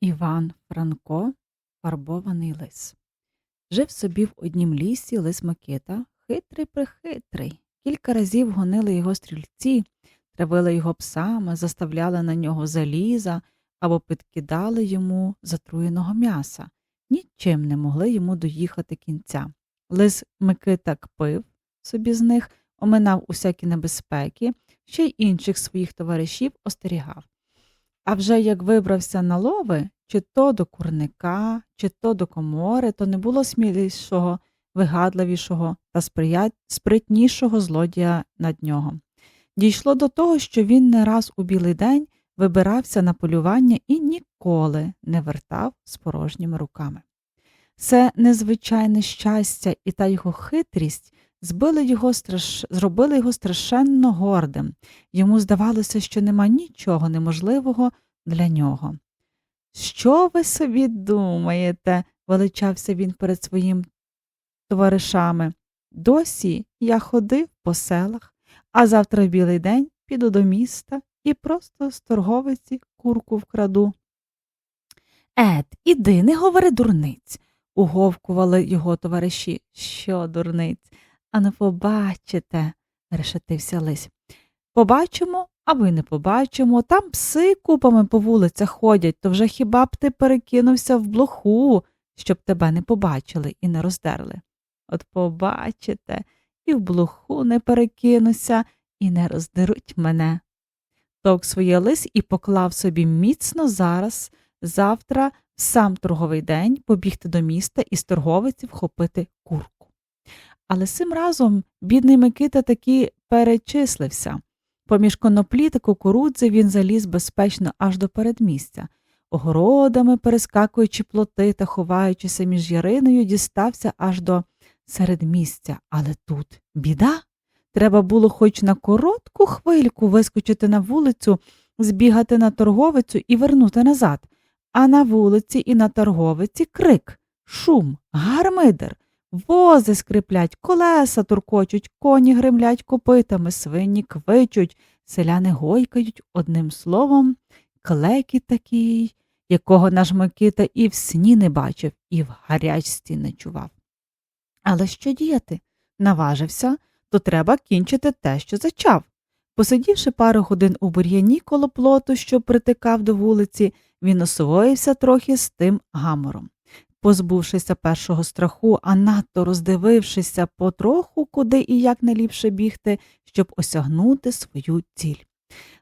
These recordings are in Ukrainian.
Іван Франко Фарбований лис. Жив собі в однім лісі лис Микита, хитрий прихитрий. Кілька разів гонили його стрільці, травили його псами, заставляли на нього заліза або підкидали йому затруєного м'яса. Нічим не могли йому доїхати кінця. Лис Микита кпив собі з них, оминав усякі небезпеки, ще й інших своїх товаришів остерігав. А вже як вибрався на лови, чи то до курника, чи то до комори, то не було смілішого, вигадливішого та спритнішого злодія над нього. Дійшло до того, що він не раз у білий день вибирався на полювання і ніколи не вертав з порожніми руками. Це незвичайне щастя і та його хитрість збили його страш... зробили його страшенно гордим. Йому здавалося, що нема нічого неможливого для нього. Що ви собі думаєте? величався він перед своїм товаришами. Досі я ходив по селах, а завтра в білий день піду до міста і просто з торговиці курку вкраду. Ед, іди, не говори дурниць, уговкували його товариші. Що, дурниць? А не побачите, решетився лись. Побачимо або й не побачимо. Там пси купами по вулицях ходять, то вже хіба б ти перекинувся в блоху, щоб тебе не побачили і не роздерли. От побачите, і в блоху не перекинуся, і не роздеруть мене. Товк своє лис і поклав собі міцно зараз, завтра, в сам торговий день, побігти до міста і з торговиці вхопити курку. Але цим разом бідний Микита таки перечислився. Поміж коноплі та кукурудзи він заліз безпечно аж до передмістя. Огородами, перескакуючи плоти та ховаючися між яриною, дістався аж до середмістя. Але тут біда. Треба було хоч на коротку хвильку вискочити на вулицю, збігати на торговицю і вернути назад. А на вулиці і на торговиці крик, шум, гармидер. Вози скриплять, колеса туркочуть, коні гримлять копитами, свині квичуть, селяни гойкають, одним словом, клекіт такий, якого наш Микита і в сні не бачив, і в гарячці не чував. Але що діяти? Наважився, то треба кінчити те, що зачав. Посидівши пару годин у бур'яні коло плоту, що притикав до вулиці, він освоївся трохи з тим гамором позбувшися першого страху, а надто роздивившися потроху, куди і як найліпше бігти, щоб осягнути свою ціль.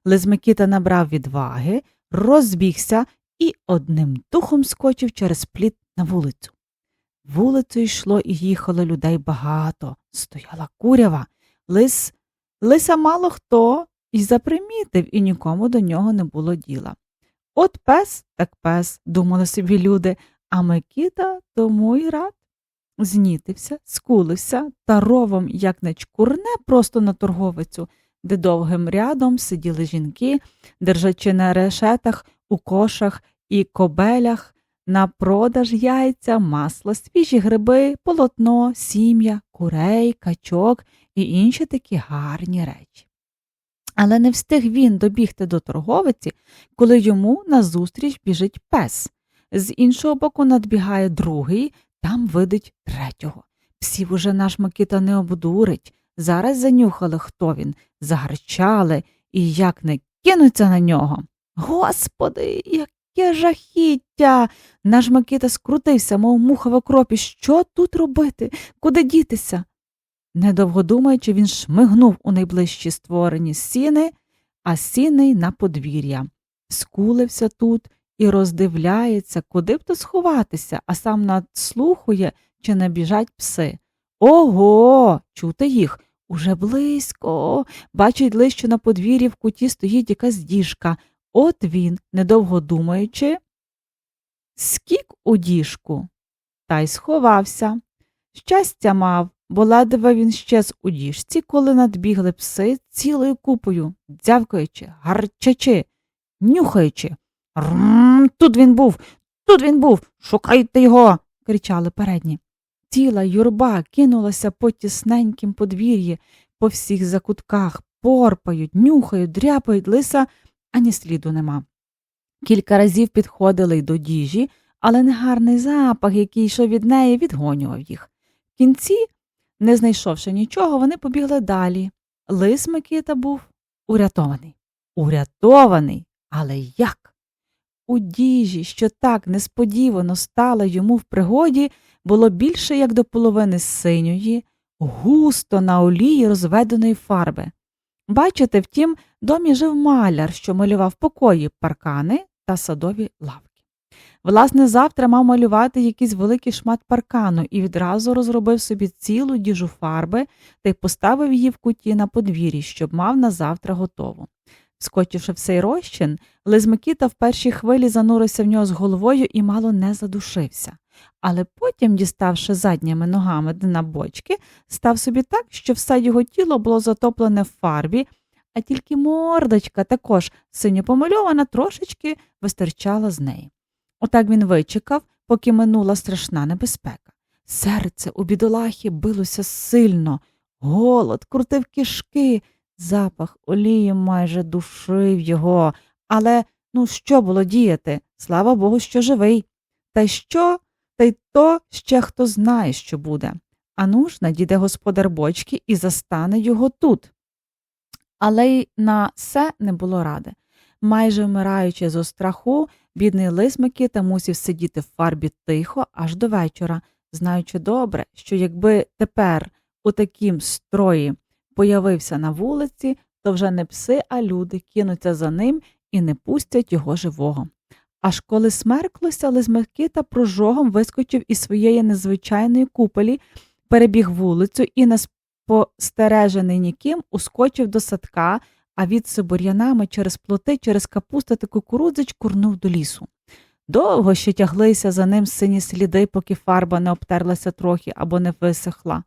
Лиз Микита набрав відваги, розбігся і одним духом скочив через пліт на вулицю. Вулицею йшло і їхало людей багато, стояла курява, лис, лиса мало хто і запримітив, і нікому до нього не було діла. От пес так пес, думали собі люди, а Микита тому й рад. Знітився, скулився та ровом, як не просто на торговицю, де довгим рядом сиділи жінки, держачи на решетах, у кошах і кобелях, на продаж яйця, масло, свіжі гриби, полотно, сім'я, курей, качок і інші такі гарні речі. Але не встиг він добігти до торговиці, коли йому назустріч біжить пес. З іншого боку надбігає другий, там видить третього. Псів уже наш Микита не обдурить. Зараз занюхали, хто він, загарчали і як не кинуться на нього. Господи, яке жахіття. Наш Микита скрутився, мов муха в окропі. Що тут робити? Куди дітися? Недовго думаючи, він шмигнув у найближчі створені сіни, а сіни на подвір'я. Скулився тут і роздивляється, куди б то сховатися, а сам надслухує, чи не біжать пси. Ого, чути їх уже близько. Бачить лише, що на подвір'ї в куті стоїть якась діжка. От він, недовго думаючи, скік у діжку, та й сховався. Щастя мав, бо ледве він щез у діжці, коли надбігли пси цілою купою, дзявкаючи, гарчачи, нюхаючи. Рм, тут він був, тут він був. Шукайте його. кричали передні. Ціла юрба кинулася по тісненькім подвір'ї, по всіх закутках, порпають, нюхають, дряпають лиса, ані сліду нема. Кілька разів підходили й до діжі, але негарний запах, який йшов від неї, відгонював їх. В кінці, не знайшовши нічого, вони побігли далі. Лис Микита був урятований. Урятований, але як? У діжі, що так несподівано стала йому в пригоді, було більше як до половини синьої, густо на олії розведеної фарби. Бачите, в тім домі жив маляр, що малював покої, паркани та садові лавки. Власне, завтра мав малювати якийсь великий шмат паркану і відразу розробив собі цілу діжу фарби та й поставив її в куті на подвір'ї, щоб мав на завтра готову. Вскочивши в цей розчин, Лис Микита в першій хвилі занурився в нього з головою і мало не задушився. Але потім, діставши задніми ногами дна бочки, став собі так, що все його тіло було затоплене в фарбі, а тільки мордочка, також синьо помальована, трошечки вистирчала з неї. Отак він вичекав, поки минула страшна небезпека. Серце у бідолахі билося сильно, голод крутив кишки, запах олії майже душив його. Але ну що було діяти? Слава Богу, що живий. Та й що? Та й то ще хто знає, що буде. А ну ж надійде господар бочки і застане його тут. Але й на все не було ради. Майже вмираючи зо страху, бідний лис Микита мусів сидіти в фарбі тихо аж до вечора, знаючи добре, що якби тепер у такім строї появився на вулиці, то вже не пси, а люди кинуться за ним і не пустять його живого. Аж коли смерклося, лис Микита прожогом вискочив із своєї незвичайної куполі, перебіг вулицю і, не спостережений ніким, ускочив до садка, а від бур'янами через плоти, через капусту та кукурудзич курнув до лісу. Довго ще тяглися за ним сині сліди, поки фарба не обтерлася трохи або не висохла.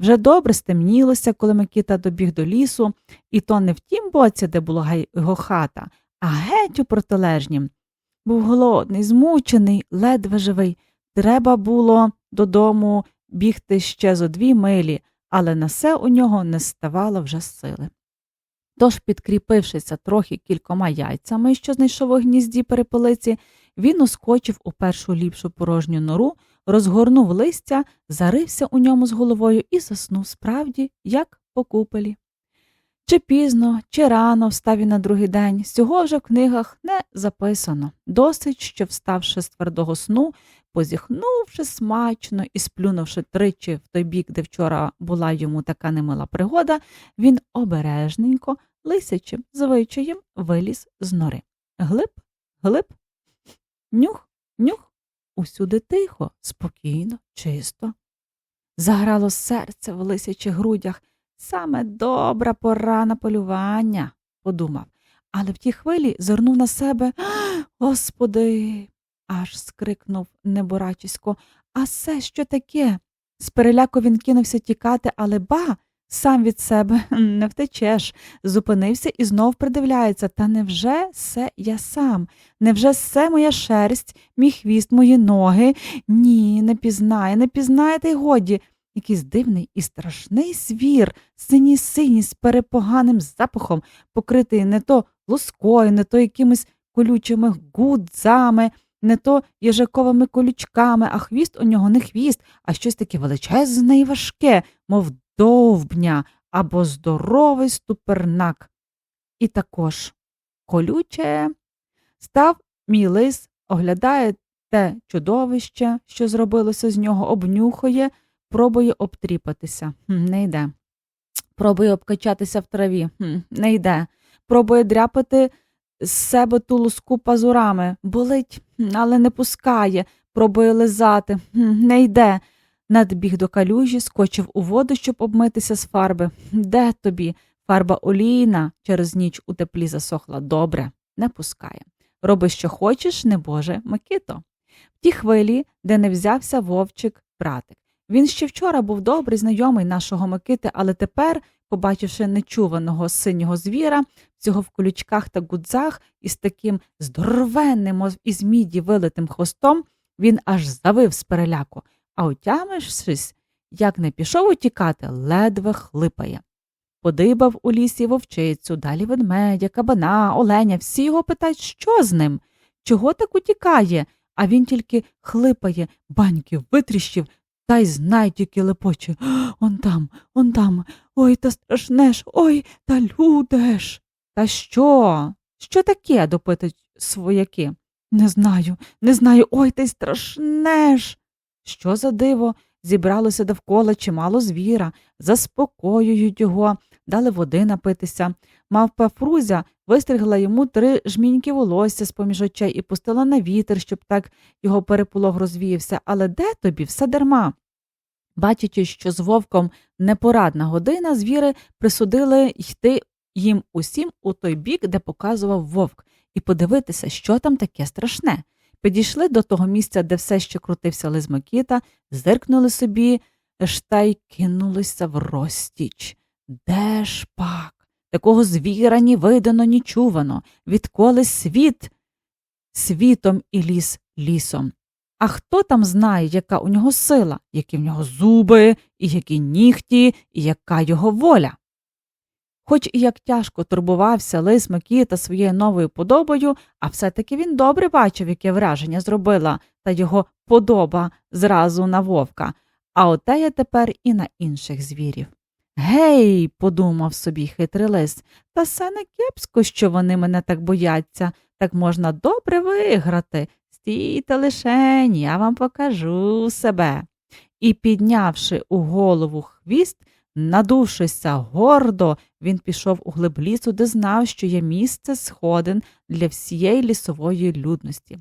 Вже добре стемнілося, коли Микита добіг до лісу, і то не в тім боці, де була його хата, а геть у протилежнім. Був голодний, змучений, ледве живий. Треба було додому бігти ще зо дві милі, але на все у нього не ставало вже сили. Тож, підкріпившися трохи кількома яйцями, що знайшов у гнізді перепелиці, він ускочив у першу ліпшу порожню нору, розгорнув листя, зарився у ньому з головою і заснув справді, як по купелі. Чи пізно, чи рано встав він на другий день, цього вже в книгах не записано. Досить, що, вставши з твердого сну, позіхнувши смачно і сплюнувши тричі в той бік, де вчора була йому така немила пригода, він обережненько, лисячим звичаєм виліз з нори. Глиб, глиб, нюх, нюх, усюди тихо, спокійно, чисто. Заграло серце в лисячих грудях. Саме добра пора на полювання, подумав, але в тій хвилі зирнув на себе Господи, аж скрикнув неборачисько. А це що таке? З переляку він кинувся тікати, але ба, сам від себе не втечеш. Зупинився і знов придивляється. Та невже все я сам? Невже все моя шерсть, мій хвіст, мої ноги? Ні, не пізнає, не пізнає, та й годі. Якийсь дивний і страшний звір, синій синій з перепоганим запахом, покритий не то лускою, не то якимись колючими гудзами, не то їжаковими колючками, а хвіст у нього не хвіст, а щось таке величезне і важке, мов довбня або здоровий ступернак. І також колюче став мій лис, оглядає те чудовище, що зробилося з нього, обнюхує, пробує обтріпатися. Не йде. Пробує обкачатися в траві. Не йде. Пробує дряпати з себе ту луску пазурами. Болить, але не пускає, пробує лизати. Не йде. Надбіг до калюжі, скочив у воду, щоб обмитися з фарби. Де тобі? Фарба олійна через ніч у теплі засохла добре, не пускає. Роби, що хочеш, небоже, Микито. В ті хвилі, де не взявся вовчик братик. Він ще вчора був добрий знайомий нашого Микити, але тепер, побачивши нечуваного синього звіра, цього в колючках та гудзах із таким здоровенним, із міді вилитим хвостом, він аж завив з переляку, а отямившись, як не пішов утікати, ледве хлипає. Подибав у лісі вовчицю, далі ведмедя, кабана, оленя, всі його питають, що з ним. Чого так утікає? А він тільки хлипає, баньки витріщив, та й знай тільки лепоче. Он там, он там, ой, та страшне ж, ой, та люди ж. Та що? Що таке? допитують свояки. Не знаю, не знаю, ой, та й страшне ж. Що за диво? Зібралося довкола чимало звіра, заспокоюють його, дали води напитися. Мавпа Фрузя вистригла йому три жміньки волосся з поміж очей і пустила на вітер, щоб так його переполох розвіявся. Але де тобі? Все дарма. Бачачи, що з вовком непорадна година, звіри присудили йти їм усім у той бік, де показував вовк, і подивитися, що там таке страшне. Підійшли до того місця, де все ще крутився лис Микіта, зиркнули собі та й кинулися в розтіч. Де ж пак? Такого звіра ні видано, ні чувано, відколи світ світом і ліс лісом. А хто там знає, яка у нього сила, які в нього зуби, і які нігті, і яка його воля? Хоч і як тяжко турбувався лис Микіта своєю новою подобою, а все-таки він добре бачив, яке враження зробила та його подоба зразу на вовка, а отеє тепер і на інших звірів. Гей, подумав собі хитрий лис, та все не кепсько, що вони мене так бояться, так можна добре виграти. Стійте лишень, я вам покажу себе. І, піднявши у голову хвіст, надувшися гордо, він пішов у глиб лісу, де знав, що є місце сходин для всієї лісової людності.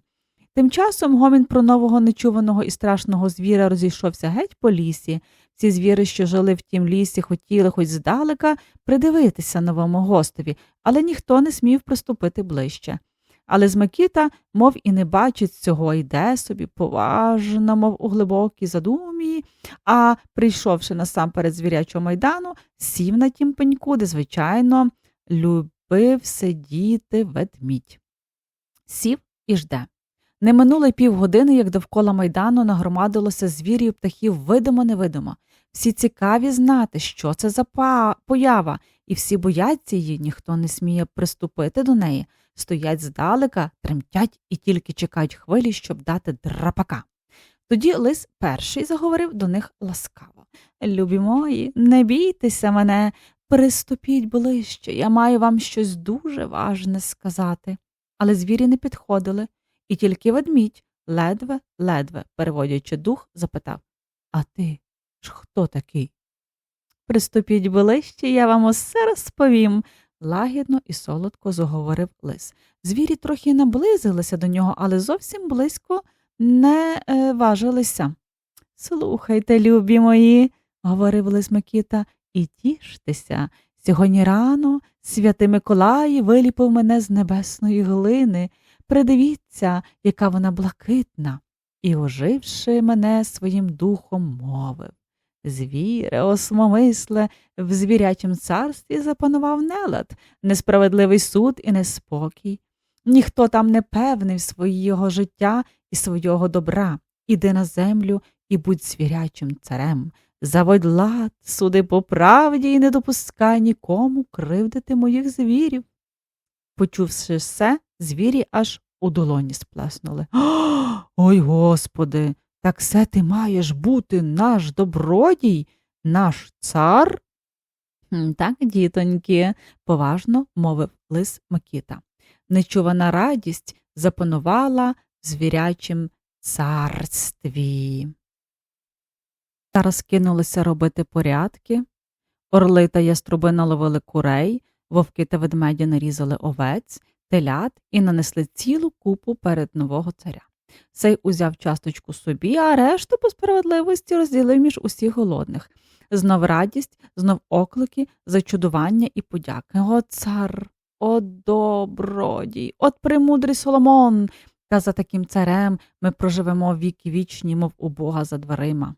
Тим часом гомін про нового нечуваного і страшного звіра розійшовся геть по лісі. Ці звіри, що жили в тім лісі, хотіли хоч здалека придивитися новому гостеві, але ніхто не смів приступити ближче. Але з Микіта, мов і не бачить цього, йде собі поважно, мов у глибокій задумі, а, прийшовши насамперед звірячого майдану, сів на тім пеньку, де, звичайно, любив сидіти ведмідь. Сів і жде. Не минуло півгодини, як довкола майдану нагромадилося звірів птахів видимо-невидимо. Всі цікаві знати, що це за поява, і всі бояться її, ніхто не сміє приступити до неї, стоять здалека, тремтять і тільки чекають хвилі, щоб дати драпака. Тоді лис перший заговорив до них ласкаво. Любі мої, не бійтеся мене, приступіть ближче, я маю вам щось дуже важне сказати. Але звірі не підходили, і тільки ведмідь, ледве, ледве, переводячи дух, запитав А ти ж хто такий? Приступіть ближче, я вам усе розповім, лагідно і солодко заговорив лис. Звірі трохи наблизилися до нього, але зовсім близько не е, важилися. Слухайте, любі мої, говорив лис Микіта, і тіштеся. Сьогодні рано святий Миколай виліпив мене з небесної глини. Придивіться, яка вона блакитна, і, оживши мене своїм духом, мовив. Звіре, осмомисле, в звірячім царстві запанував нелад, несправедливий суд і неспокій. Ніхто там не певний свого життя і свого добра. Іди на землю і будь звірячим царем. Заводь лад, суди по правді і не допускай нікому кривдити моїх звірів. Почувши все, звірі аж у долоні сплеснули. Ой, господи, так все ти маєш бути наш добродій, наш цар? Так, дітоньки, поважно мовив лис Микіта. Нечувана радість запанувала в звірячім царстві. Та розкинулися робити порядки. Орли та яструби наловили курей, вовки та ведмеді нарізали овець, телят і нанесли цілу купу перед нового царя. Цей узяв часточку собі, а решту по справедливості розділив між усіх голодних. Знов радість, знов оклики, зачудування і подяки. О, цар, о добродій, от премудрий Соломон. Та за таким царем ми проживемо віки вічні, мов у Бога за дверима.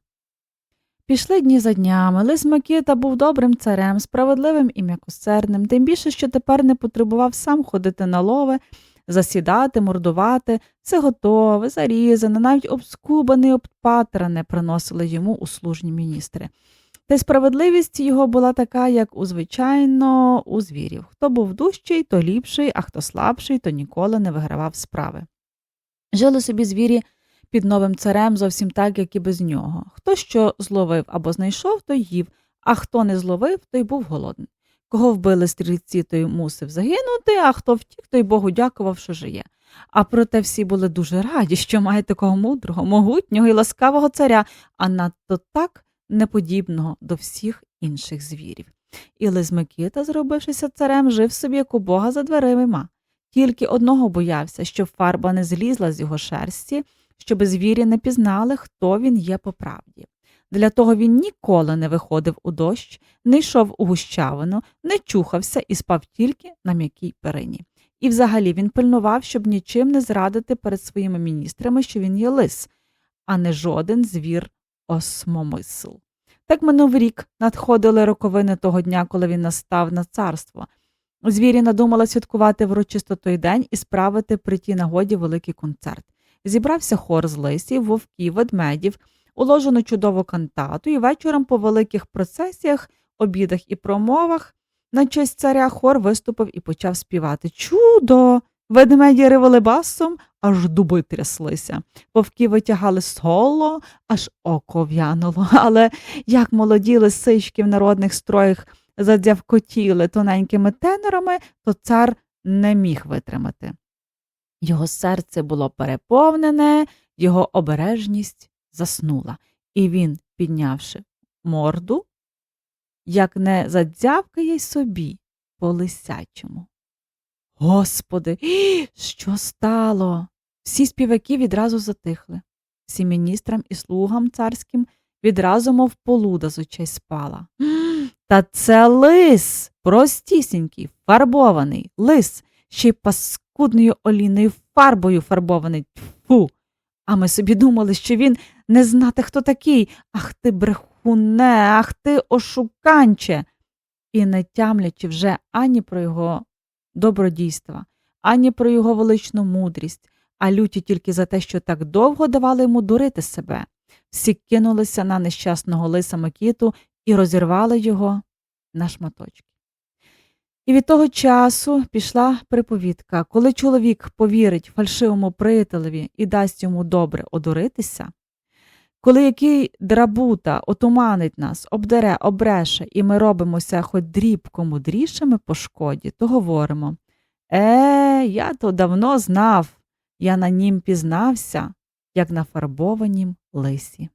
Пішли дні за днями. Лис Микита був добрим царем, справедливим і м'якосердним, тим більше, що тепер не потребував сам ходити на лове, засідати, мордувати, все готове, зарізане, навіть обскубане обпатране приносили йому услужні міністри. Та й справедливість його була така, як у звичайно у звірів. Хто був дужчий, то ліпший, а хто слабший, то ніколи не вигравав справи. Жили собі звірі під новим царем зовсім так, як і без нього. Хто що зловив або знайшов, той їв, а хто не зловив, той був голодний. Кого вбили стрільці, той мусив загинути, а хто втік, той Богу дякував, що жиє. А проте всі були дуже раді, що мають такого мудрого, могутнього і ласкавого царя, а надто так неподібного до всіх інших звірів. І Лис Микита, зробившися царем, жив собі, як у Бога за дверима. Тільки одного боявся, щоб фарба не злізла з його шерсті, щоби звірі не пізнали, хто він є по правді. Для того він ніколи не виходив у дощ, не йшов у гущавину, не чухався і спав тільки на м'якій перині. І взагалі він пильнував, щоб нічим не зрадити перед своїми міністрами, що він є лис, а не жоден звір осмомисл. Так минув рік надходили роковини того дня, коли він настав на царство. Звірі надумали святкувати врочисто той день і справити при тій нагоді великий концерт. Зібрався хор з лисів, вовків, ведмедів, уложено чудову кантату, і вечором по великих процесіях, обідах і промовах на честь царя хор виступив і почав співати. Чудо! Ведмеді ривали басом, аж дуби тряслися. Вовки витягали соло, аж око в'януло. Але як молоді лисички в народних строях задзявкотіли тоненькими тенорами, то цар не міг витримати. Його серце було переповнене, його обережність заснула, і він, піднявши морду, як не задзявкає й собі по лисячому. Господи, що стало? Всі співаки відразу затихли. Всі міністрам і слугам царським відразу, мов полуда з очей спала. Та це лис, простісінький, фарбований, лис, ще й паскудною олійною фарбою фарбований. Тьфу. А ми собі думали, що він не знати, хто такий. Ах ти, брехуне, ах ти ошуканче. І не тямлячи вже ані про його добродійства, ані про його величну мудрість, а люті тільки за те, що так довго давали йому дурити себе. Всі кинулися на нещасного лиса Микіту і розірвали його на шматочки. І від того часу пішла приповідка, коли чоловік повірить фальшивому приятелеві і дасть йому добре одуритися, коли який драбута отуманить нас, обдере, обреше, і ми робимося хоч дрібко мудрішими по шкоді, то говоримо Е, я то давно знав, я на нім пізнався, як на фарбованім лисі.